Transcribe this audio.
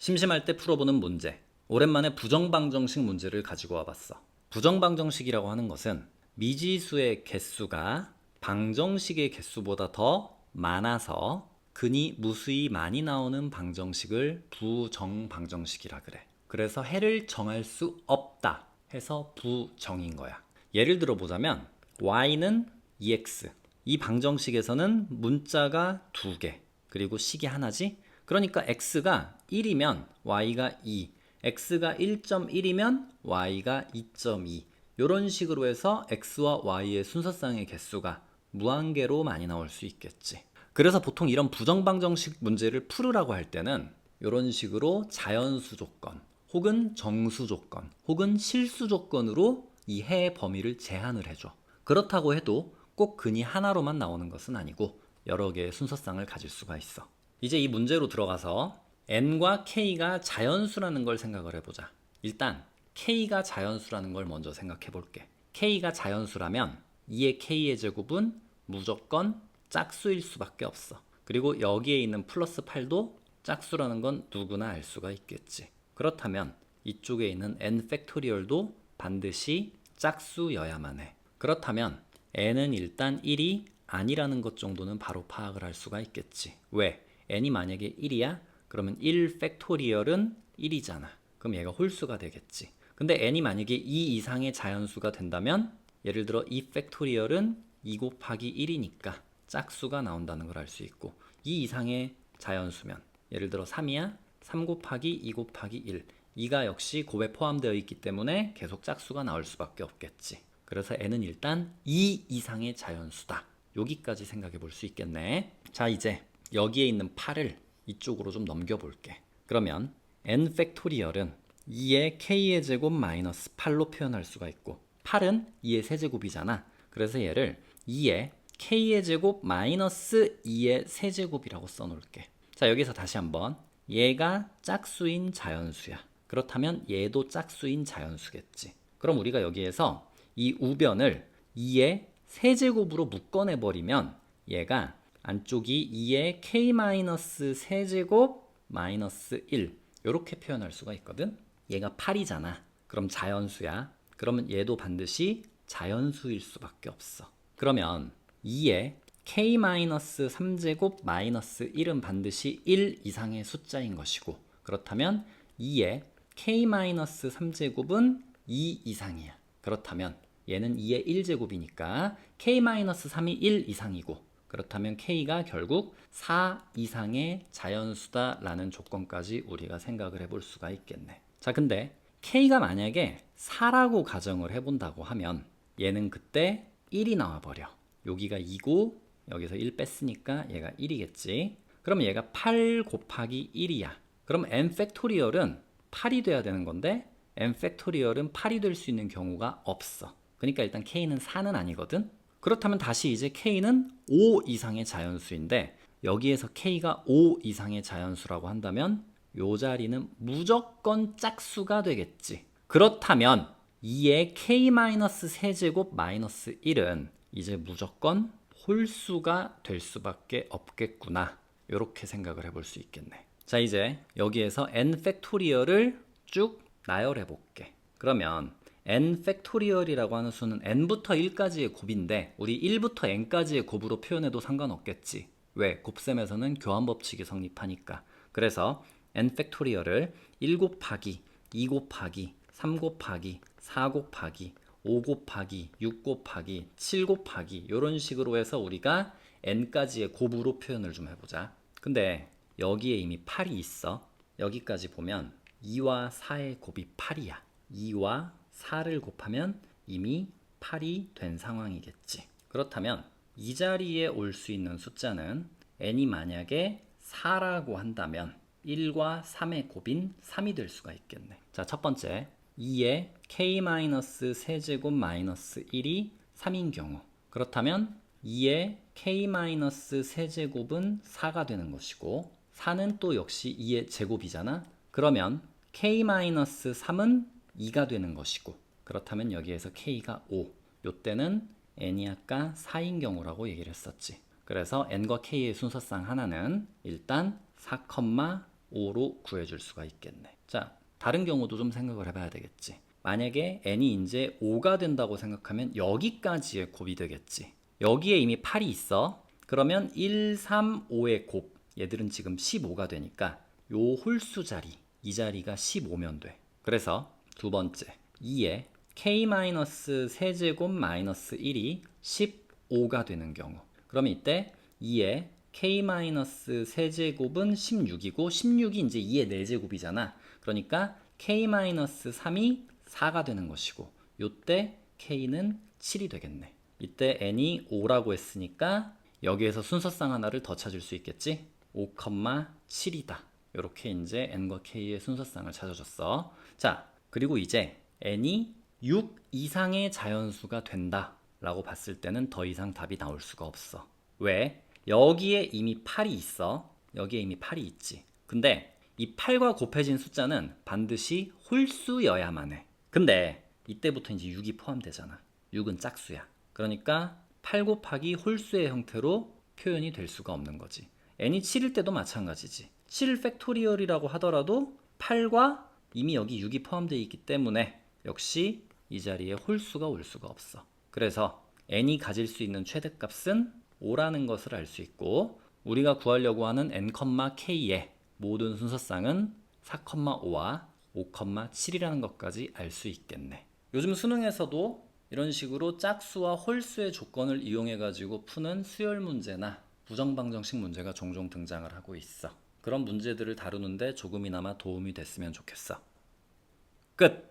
심심할 때 풀어보는 문제. 오랜만에 부정방정식 문제를 가지고 와봤어. 부정방정식이라고 하는 것은 미지수의 개수가 방정식의 개수보다 더 많아서 근이 무수히 많이 나오는 방정식을 부정방정식이라 그래. 그래서 해를 정할 수 없다 해서 부정인 거야. 예를 들어 보자면 y는 2x. 이 방정식에서는 문자가 두 개, 그리고 식이 하나지. 그러니까 x가 1이면 y가 2, x가 1.1이면 y가 2.2. 이런 식으로 해서 x와 y의 순서상의 개수가 무한계로 많이 나올 수 있겠지. 그래서 보통 이런 부정방정식 문제를 풀으라고 할 때는 이런 식으로 자연수 조건, 혹은 정수 조건, 혹은 실수 조건으로 이 해의 범위를 제한을 해줘. 그렇다고 해도 꼭 근이 하나로만 나오는 것은 아니고 여러 개의 순서상을 가질 수가 있어. 이제 이 문제로 들어가서 n과 k가 자연수라는 걸 생각을 해보자. 일단 k가 자연수라는 걸 먼저 생각해 볼게. k가 자연수라면 2의 k의 제곱은 무조건 짝수일 수밖에 없어. 그리고 여기에 있는 플러스 8도 짝수라는 건 누구나 알 수가 있겠지. 그렇다면 이쪽에 있는 n 팩토리얼도 반드시 짝수여야만 해. 그렇다면 n은 일단 1이 아니라는 것 정도는 바로 파악을 할 수가 있겠지. 왜? N이 만약에 1이야? 그러면 1 팩토리얼은 1이잖아. 그럼 얘가 홀수가 되겠지. 근데 n이 만약에 2 이상의 자연수가 된다면 예를 들어 2 팩토리얼은 2 곱하기 1이니까 짝수가 나온다는 걸 알 수 있고 2 이상의 자연수면 예를 들어 3이야? 3 곱하기 2 곱하기 1 2가 역시 곱에 포함되어 있기 때문에 계속 짝수가 나올 수밖에 없겠지. 그래서 n은 일단 2 이상의 자연수다. 여기까지 생각해 볼 수 있겠네. 자, 이제 여기에 있는 8을 이쪽으로 좀 넘겨 볼게. 그러면 n 팩토리얼은 2의 k의 제곱 마이너스 8로 표현할 수가 있고 8은 2의 세제곱이잖아. 그래서 얘를 2의 k의 제곱 마이너스 2의 세제곱이라고 써놓을게. 자, 여기서 다시 한번 얘가 짝수인 자연수야. 그렇다면 얘도 짝수인 자연수겠지. 그럼 우리가 여기에서 이 우변을 2의 세제곱으로 묶어내 버리면 얘가 안쪽이 2의 k 세제곱 마이너스 1 이렇게 표현할 수가 있거든. 얘가 8이잖아. 그럼 자연수야. 그러면 얘도 반드시 자연수일 수밖에 없어. 그러면 2의 k-3제곱 마이너스 1은 반드시 1 이상의 숫자인 것이고 그렇다면 2의 k-3제곱은 2 이상이야. 그렇다면 얘는 2의 1제곱이니까 k-3이 1 이상이고 그렇다면 k가 결국 4 이상의 자연수다라는 조건까지 우리가 생각을 해볼 수가 있겠네. 자, 근데 k가 만약에 4라고 가정을 해본다고 하면 얘는 그때 1이 나와버려. 여기가 2고 여기서 1 뺐으니까 얘가 1이겠지. 그럼 얘가 8 곱하기 1이야. 그럼 n 팩토리얼은 8이 돼야 되는 건데 n 팩토리얼은 8이 될 수 있는 경우가 없어. 그러니까 일단 k는 4는 아니거든. 그렇다면 다시 이제 k는 5 이상의 자연수인데 여기에서 k가 5 이상의 자연수라고 한다면 요 자리는 무조건 짝수가 되겠지. 그렇다면 2의 k-세제곱 마이너스 1은 이제 무조건 홀수가 될 수밖에 없겠구나. 이렇게 생각을 해볼 수 있겠네. 자, 이제 여기에서 n 팩토리얼을 쭉 나열해 볼게. 그러면 n 팩토리얼이라고 하는 수는 n부터 1까지의 곱인데 우리 1부터 n까지의 곱으로 표현해도 상관없겠지. 왜? 곱셈에서는 교환 법칙이 성립하니까. 그래서 n 팩토리얼을 1 곱하기 2 곱하기 3 곱하기 4 곱하기 5 곱하기 6 곱하기 7 곱하기 이런 식으로 해서 우리가 n까지의 곱으로 표현을 좀 해보자. 근데 여기에 이미 8이 있어. 여기까지 보면 2와 4의 곱이 8이야. 2와 4를 곱하면 이미 8이 된 상황이겠지. 그렇다면 이 자리에 올 수 있는 숫자는 n이 만약에 4라고 한다면 1과 3의 곱인 3이 될 수가 있겠네. 자, 첫 번째. 2의 k-세제곱 마이너스 1이 3인 경우. 그렇다면 2의 k-세제곱은 4가 되는 것이고 4는 또 역시 2의 제곱이잖아. 그러면 k-3은 2가 되는 것이고 그렇다면 여기에서 k가 5. 요때는 n이 아까 4인 경우라고 얘기를 했었지. 그래서 n과 k의 순서상 하나는 일단 4, 5로 구해줄 수가 있겠네. 자, 다른 경우도 좀 생각을 해봐야 되겠지. 만약에 n이 이제 5가 된다고 생각하면 여기까지의 곱이 되겠지. 여기에 이미 8이 있어. 그러면 1, 3, 5의 곱. 얘들은 지금 15가 되니까 요 홀수 자리, 이 자리가 15면 돼. 그래서 두 번째, 2에 k-세제곱 마이너스 1이 15가 되는 경우. 그러면 이때 2에 k-세제곱은 16이고 16이 이제 2의 4제곱이잖아. 그러니까 k-3이 4가 되는 것이고 요때 k는 7이 되겠네. 이때 n이 5라고 했으니까 여기에서 순서상 하나를 더 찾을 수 있겠지? 5,7이다. 이렇게 이제 n과 k의 순서상을 찾아줬어. 자, 그리고 이제 n이 6 이상의 자연수가 된다 라고 봤을 때는 더 이상 답이 나올 수가 없어. 왜? 여기에 이미 8이 있어. 여기에 이미 8이 있지. 근데 이 8과 곱해진 숫자는 반드시 홀수여야만 해. 근데 이때부터 이제 6이 포함되잖아. 6은 짝수야. 그러니까 8 곱하기 홀수의 형태로 표현이 될 수가 없는 거지. n이 7일 때도 마찬가지지. 7 팩토리얼이라고 하더라도 8과 이미 여기 6이 포함되어 있기 때문에 역시 이 자리에 홀수가 올 수가 없어. 그래서 n이 가질 수 있는 최대값은 5라는 것을 알 수 있고 우리가 구하려고 하는 n, k의 모든 순서쌍은 4,5와 5,7이라는 것까지 알 수 있겠네. 요즘 수능에서도 이런 식으로 짝수와 홀수의 조건을 이용해 가지고 푸는 수열 문제나 부정방정식 문제가 종종 등장을 하고 있어. 그런 문제들을 다루는데 조금이나마 도움이 됐으면 좋겠어. 끝.